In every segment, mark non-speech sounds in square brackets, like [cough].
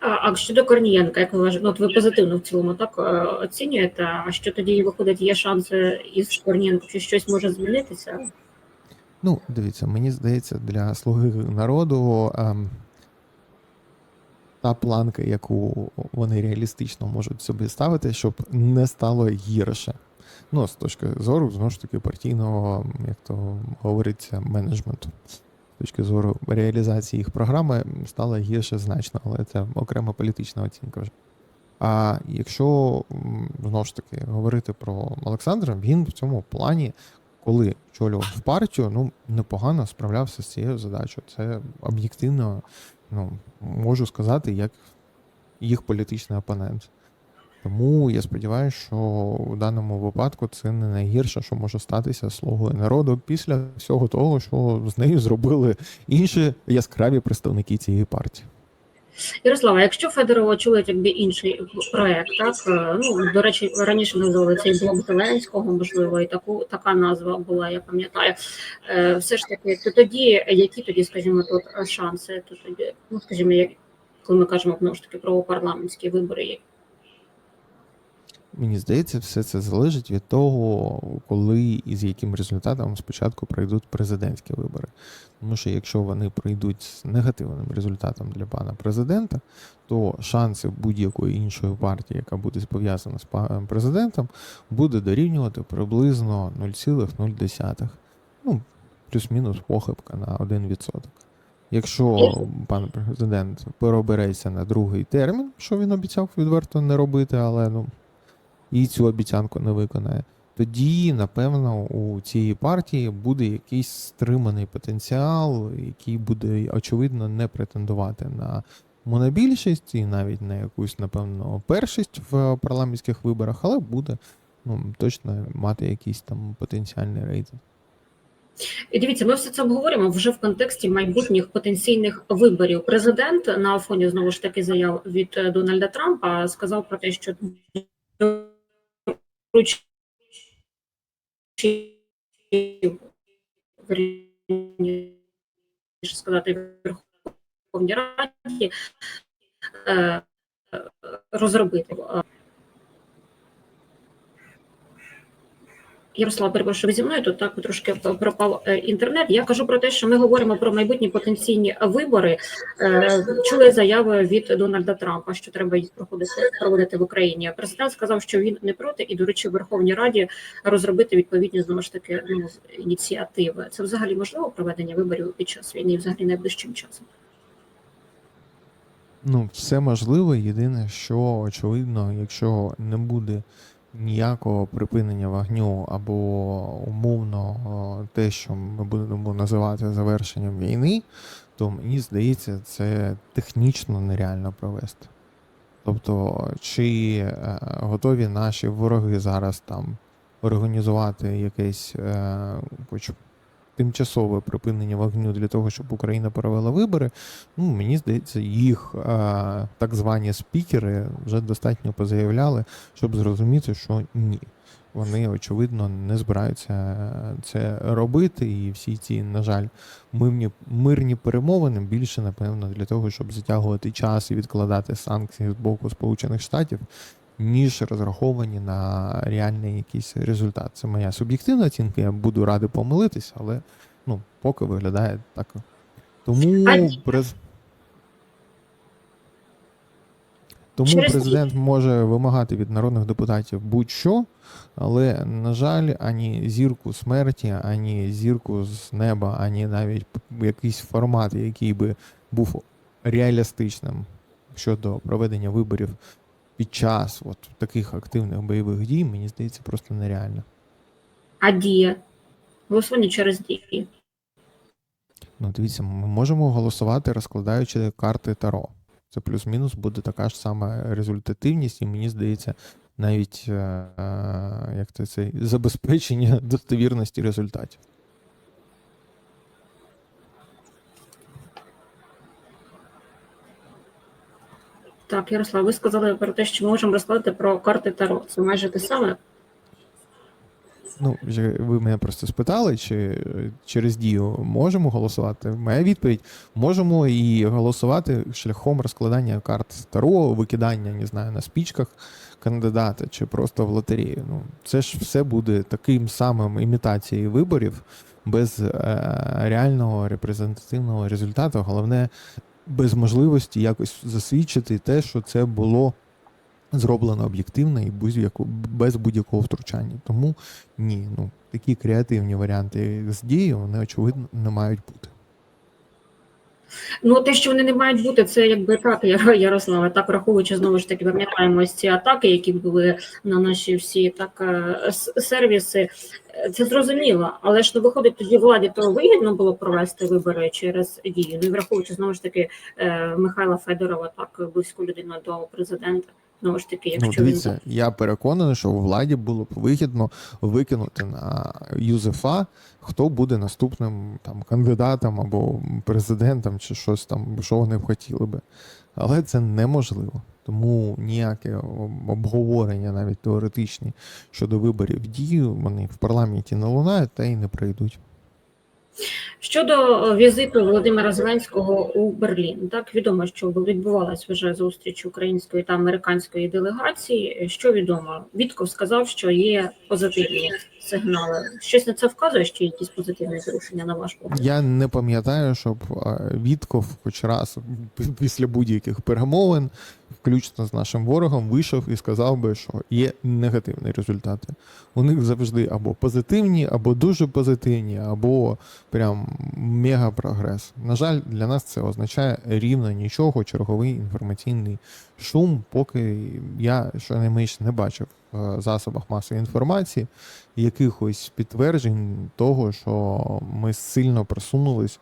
А, щодо Корнієнка, як ви вважаєте, ну, от ви позитивно в цілому так е, оцінюєте, а що тоді виходить, є шанси із Корнієнком, чи щось може змінитися? Ну, дивіться, мені здається, для слуги народу ем, та планка, яку вони реалістично можуть собі ставити, щоб не стало гірше. Ну, з точки зору, знову ж таки, партійного, як то говориться, менеджменту. Точки зору реалізації їх програми стало гірше значно, але це окрема політична оцінка вже. А якщо знову ж таки говорити про Олександра, він в цьому плані коли очолював партію, ну непогано справлявся з цією задачею. Це об'єктивно, ну можу сказати, як їх політичний опонент. Тому я сподіваюся, що у даному випадку це не найгірше, що може статися слугою народу після всього того, що з нею зробили інші яскраві представники цієї партії. Ярослава, якщо Федорова очолить якби інший проект, так е, ну до речі, раніше називали цей блок Зеленського, можливо, і таку така назва була, я пам'ятаю. Е, Все ж таки, то тоді які тоді, скажімо, тут е, шанси? То тоді, ну скажімо, як коли ми кажемо знову ж таки про парламентські вибори, Мені здається, все це залежить від того, коли і з яким результатом спочатку пройдуть президентські вибори. Тому що якщо вони пройдуть з негативним результатом для пана президента, то шанси будь-якої іншої партії, яка буде пов'язана з паном президентом, буде дорівнювати приблизно 0,0. Ну, плюс-мінус похибка на 1%. Якщо пан президент переобереться на другий термін, що він обіцяв відверто не робити, але ну і цю обіцянку не виконає, тоді, напевно, у цієї партії буде якийсь стриманий потенціал, який буде, очевидно, не претендувати на монобільшість і навіть на якусь, напевно, першість в парламентських виборах, але буде ну, точно мати якийсь там потенціальний рейтинг. І дивіться, ми все це обговорюємо вже в контексті майбутніх потенційних виборів. Президент на фоні знову ж таки заяв від Дональда Трампа сказав про те, що вірніше сказати Верховній Раді е, е, розробити. Ярослав, перепрошую, зі мною тут так трошки пропав е, інтернет. Я кажу про те, що ми говоримо про майбутні потенційні вибори. Е, Чули заяви від Дональда Трампа, що треба їх проходити проводити в Україні. Президент сказав, що він не проти, і доручив Верховній Раді розробити відповідні знову ж таки ну, ініціативи. Це взагалі можливо проведення виборів під час війни, і взагалі найближчим часом. Ну, все можливо. Єдине, що очевидно, якщо не буде ніякого припинення вогню або умовно те, що ми будемо називати завершенням війни, то мені здається, це технічно нереально провести. Тобто, чи е, готові наші вороги зараз там організувати якесь е, хоч тимчасове припинення вогню для того, щоб Україна провела вибори, ну мені здається, їх е, так звані спікери вже достатньо позаявляли, щоб зрозуміти, що ні. Вони очевидно не збираються це робити, і всі ці, на жаль, мирні, мирні перемовини більше, напевно, для того, щоб затягувати час і відкладати санкції з боку Сполучених Штатів, ніж розраховані на реальний якийсь результат. Це моя суб'єктивна оцінка. Я буду радий помилитись, але ну, поки виглядає так. Тому през... Тому президент може вимагати від народних депутатів будь-що, але, на жаль, ані зірку смерті, ані зірку з неба, ані навіть якийсь формат, який би був реалістичним щодо проведення виборів під час от таких активних бойових дій, мені здається, просто нереально. А дія голосування через дії. Ну, дивіться, ми можемо голосувати, розкладаючи карти Таро. Це плюс-мінус буде така ж сама результативність, і мені здається, навіть е, е, як це, це забезпечення [laughs] достовірності результатів. Так, Ярослав, ви сказали про те, що можемо розкладати про карти Таро. Це майже те саме. Ну, вже ви мене просто спитали, чи через дію можемо голосувати. Моя відповідь: можемо і голосувати шляхом розкладання карт Таро, викидання, не знаю, на спічках кандидата чи просто в лотерею. Ну, це ж все буде таким самим імітацією виборів без е, реального репрезентативного результату. Головне, без можливості якось засвідчити те, що це було зроблено об'єктивно і без будь-якого втручання. Тому ні, ну такі креативні варіанти з дією, вони очевидно не мають бути. Ну, те, що вони не мають бути, це якби так, Ярослава. Так враховуючи знову ж таки, пам'ятаємо ось ці атаки, які були на наші всі так е, сервіси. Це зрозуміло, але ж не виходить тоді владі то вигідно було провести вибори через дію. Ну і враховуючи знову ж таки е, Михайла Федорова, так близьку людину до президента. Знову ж таки, Ну, якщо він я переконаний, що у владі було б вигідно викинути на Юзефа, хто буде наступним там кандидатом або президентом, чи щось там, що вони б хотіли би. Але це неможливо. Тому ніяке обговорення, навіть теоретичні, щодо виборів дію, вони в парламенті не лунають та й не прийдуть. Щодо е, візиту Володимира Зеленського у Берлін, так відомо, що відбувалась вже зустріч української та американської делегації. Що відомо? Вітков сказав, що є позитивні сигнали. Щось на це вказує, що якісь позитивні зрушення на ваш погляд? Я не пам'ятаю, щоб Вітков хоч раз після будь-яких перемовин, включно з нашим ворогом, вийшов і сказав би, що є негативні результати. У них завжди або позитивні, або дуже позитивні, або прям мега прогрес. На жаль, для нас це означає рівно нічого, черговий інформаційний шум, поки я щонайменше не бачив засобах масової інформації якихось підтверджень того, що ми сильно просунулись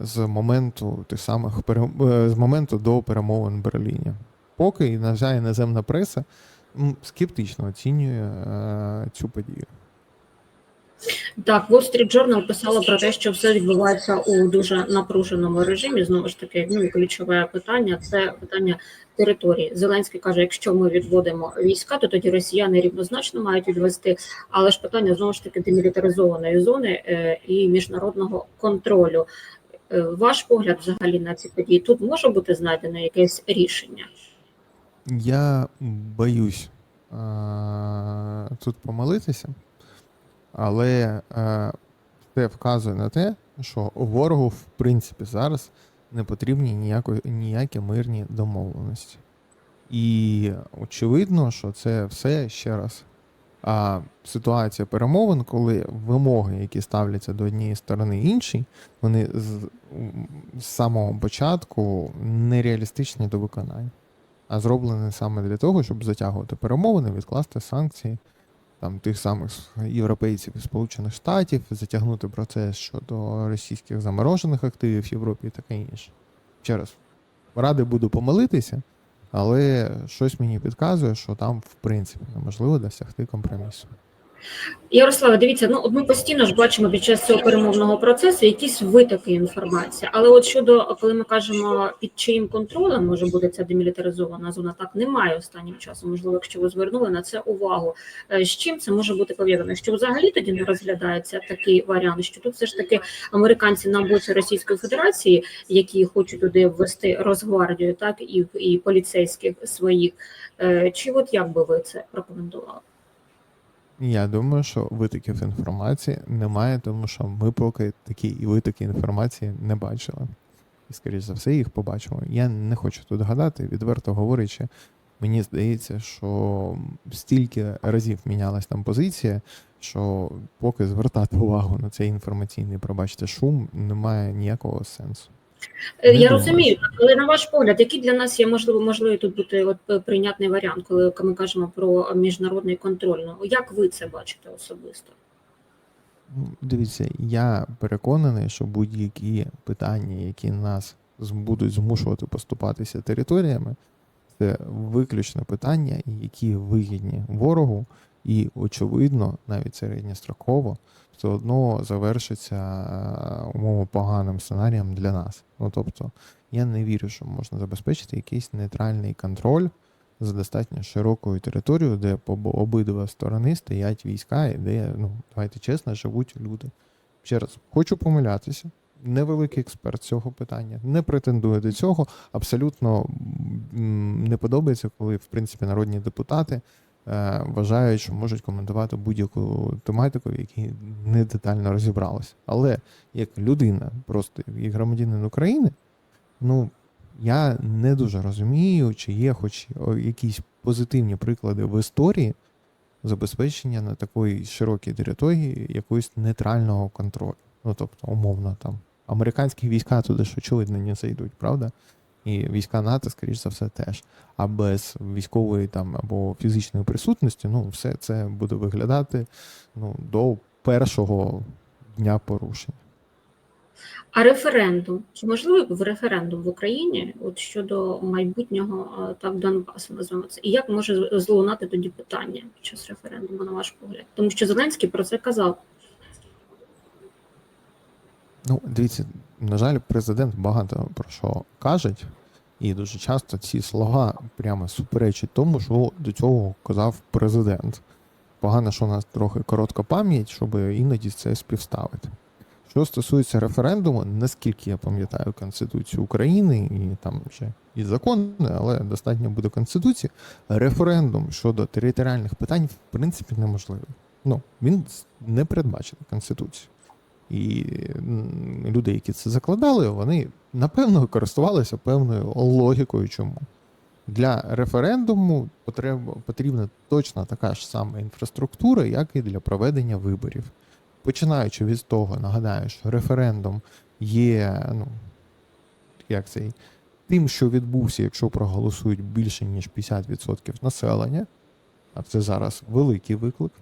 з моменту тих самих е, з моменту до перемовин в Берліні. Поки, на жаль, іноземна преса скептично оцінює е, цю подію. Так, Wall Street Journal писала про те, що все відбувається у дуже напруженому режимі. Знову ж таки, ну ключове питання це питання території. Зеленський каже: якщо ми відводимо війська, то тоді росіяни рівнозначно мають відвести. Але ж питання знову ж таки демілітаризованої зони е, і міжнародного контролю. Е, Ваш погляд взагалі на ці події тут може бути знайдено якесь рішення? Я боюсь е, тут помилитися, але е, це вказує на те, що ворогу, в принципі, зараз не потрібні ніяко, ніякі мирні домовленості. І очевидно, що це все ще раз. А ситуація перемовин, коли вимоги, які ставляться до однієї сторони іншій, вони з, з самого початку нереалістичні до виконання а зроблений саме для того, щоб затягувати перемовини, відкласти санкції там тих самих європейців і Сполучених Штатів, затягнути процес щодо російських заморожених активів в Європі і таке інше. Ще раз, радий буду помилитися, але щось мені підказує, що там, в принципі, неможливо досягти компромісу. Ярослава, дивіться, ну от ми постійно ж бачимо під час цього перемовного процесу якісь витоки інформації. Але от щодо коли ми кажемо під чиїм контролем може бути ця демілітаризована зона, так немає останнім часом. Можливо, якщо ви звернули на це увагу. Е, З чим це може бути пов'язано? Що взагалі тоді не розглядається такий варіант, що тут все ж таки американці на боці Російської Федерації, які хочуть туди ввести Росгвардію, так і, і поліцейських своїх. Е, Чи от як би ви це прокоментували? Я думаю, що витоків інформації немає, тому що ми поки такі і витоки інформації не бачили. І, скоріш за все, їх побачимо. Я не хочу тут гадати, відверто говорячи, мені здається, що стільки разів мінялась там позиція, що поки звертати [laughs] увагу на цей інформаційний, пробачте, шум, немає ніякого сенсу. Не Я розумію, але на ваш погляд, який для нас є можливо можливий тут бути от е, прийнятний варіант, коли ми кажемо про міжнародний контроль? Ну як ви це бачите особисто? Ну, Дивіться, я переконаний, що будь-які питання, які нас будуть змушувати поступатися територіями, це виключно питання, які вигідні ворогу, і, очевидно, навіть середньостроково, все одно завершиться е, умовно поганим сценарієм для нас. Ну тобто, я не вірю, що можна забезпечити якийсь нейтральний контроль за достатньо широкою територією, де по обидва сторони стоять війська, і де, ну, давайте чесно, живуть люди. Ще раз, хочу помилятися. Невеликий експерт цього питання, не претендую до цього. Абсолютно не подобається, коли, в принципі, народні депутати вважають, що можуть коментувати будь-яку тематику, в якій не детально розібралися. Але як людина, просто як громадянин України, ну я не дуже розумію, чи є хоч якісь позитивні приклади в історії забезпечення на такій широкій території якогось нейтрального контролю. Ну тобто, умовно, там американські війська туди ж очевидно не зайдуть, правда? І війська НАТО, скоріш за все, теж. А без військової там або фізичної присутності, ну, все це буде виглядати ну, до першого дня порушення. А референдум чи можливий референдум в Україні от щодо майбутнього е, так Донбасу, називаємо це, і як може злунати тоді питання під час референдуму, на ваш погляд? Тому що Зеленський про це казав. Ну, дивіться, на жаль, президент багато про що каже, і дуже часто ці слова прямо суперечать тому, що до цього казав президент. Погано, що у нас трохи коротка пам'ять, щоб іноді це співставити. Що стосується референдуму, наскільки я пам'ятаю Конституцію України, і там ще і закони, але достатньо буде Конституції, референдум щодо територіальних питань в принципі неможливий. Ну, він не передбачений Конституцією. І люди, які це закладали, вони напевно користувалися певною логікою. Чому? Для референдуму потрібна точно така ж сама інфраструктура, як і для проведення виборів. Починаючи від того, нагадаю, що референдум є ну, як цей, тим, що відбувся, якщо проголосують більше, ніж 50% населення, а це зараз великий виклик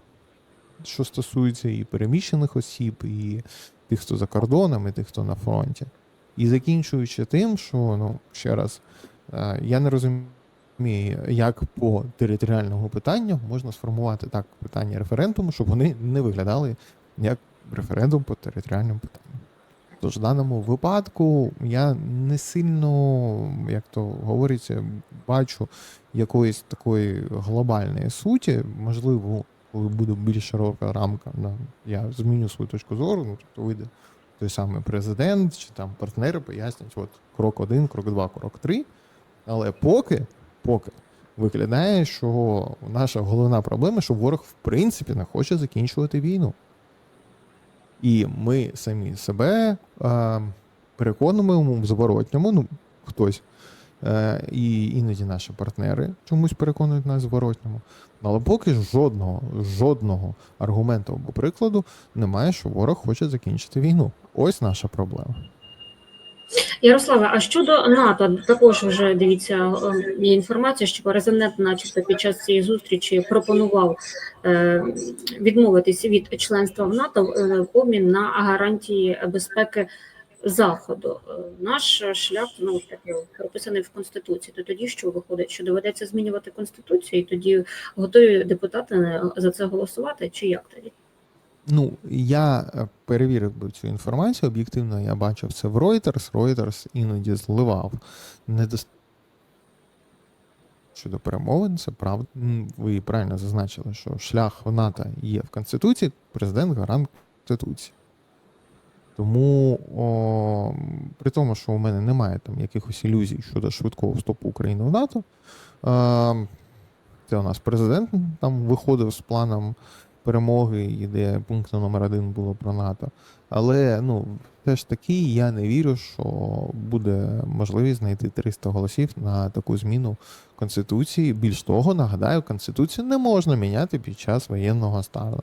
що стосується і переміщених осіб, і тих, хто за кордоном, і тих, хто на фронті. І закінчуючи тим, що, ну, ще раз, е, я не розумію, як по територіальному питанню можна сформувати так питання референдуму, щоб вони не виглядали як референдум по територіальному питанню. Тож в даному випадку я не сильно, як то говориться, бачу якоїсь такої глобальної суті, можливо, коли буде більш широка рамка, я зміню свою точку зору, ну тобто вийде той самий президент чи там партнери пояснять, от крок один, крок два, крок три. Але поки, поки виглядає, що наша головна проблема, що ворог в принципі не хоче закінчувати війну. І ми самі себе е, переконуємо в зворотньому, ну хтось. Е, і іноді наші партнери чомусь переконують нас зворотньому. Але поки жодного, жодного аргументу або прикладу немає, що ворог хоче закінчити війну. Ось наша проблема. Ярославе, а щодо НАТО, також вже дивіться, е, є інформація, що президент, начебто, під час цієї зустрічі пропонував е, відмовитися від членства в НАТО е, в обмін на гарантії безпеки Заходу. Е, Наш шлях ну так прописаний в конституції. То тоді що виходить, що доведеться змінювати конституцію, і тоді готові депутати за це голосувати, чи як тоді? Ну, я е, перевірив би цю інформацію. Об'єктивно, я бачив це в Reuters. Reuters іноді зливав недост... щодо перемовин. Це правда. Ви правильно зазначили, що шлях в НАТО є в Конституції, президент гарант Конституції. Тому о, при тому, що у мене немає там якихось ілюзій щодо швидкого вступу України в НАТО, е, це у нас президент там виходив з планом перемоги, і де пункт номер один було про НАТО. Але ну, все ж таки я не вірю, що буде можливість знайти 300 голосів на таку зміну Конституції. Більш того, нагадаю, Конституцію не можна міняти під час воєнного стану.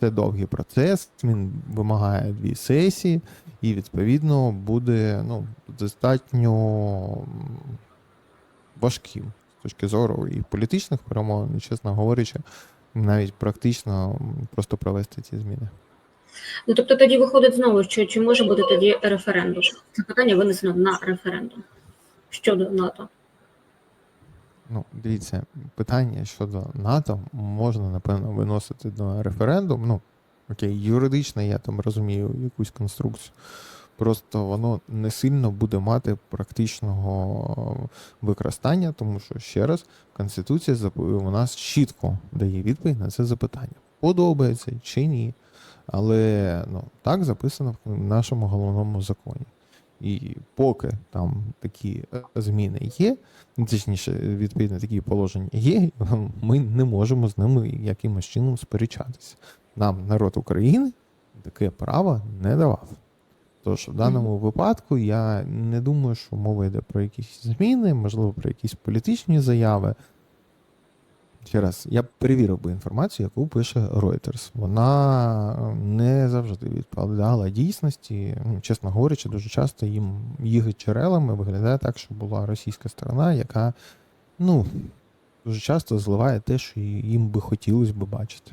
Це довгий процес, він вимагає дві сесії, і відповідно буде ну, достатньо важким з точки зору і політичних перемовин, чесно говорячи, навіть практично просто провести ці зміни. Ну тобто тоді виходить знову, що чи може бути тоді референдум? Це питання винесено на референдум щодо НАТО. Ну, дивіться, питання щодо НАТО можна, напевно, виносити на референдум. Ну, окей, юридично я там розумію якусь конструкцію Просто воно не сильно буде мати практичного використання, тому що ще раз Конституція у нас чітко дає відповідь на це запитання. Подобається чи ні. Але ну, так записано в нашому головному законі. І поки там такі зміни є, ну, точніше, відповідно, такі положення є, ми не можемо з ними якимось чином сперечатися. Нам народ України таке право не давав. Тож в даному випадку я не думаю, що мова йде про якісь зміни, можливо, про якісь політичні заяви. Ще раз, я перевірив би інформацію, яку пише Reuters. Вона е, не завжди відповідала дійсності. Ну, чесно говорячи, дуже часто їм їх джерелами виглядає так, що була російська сторона, яка ну, дуже часто зливає те, що їм би хотілося б бачити.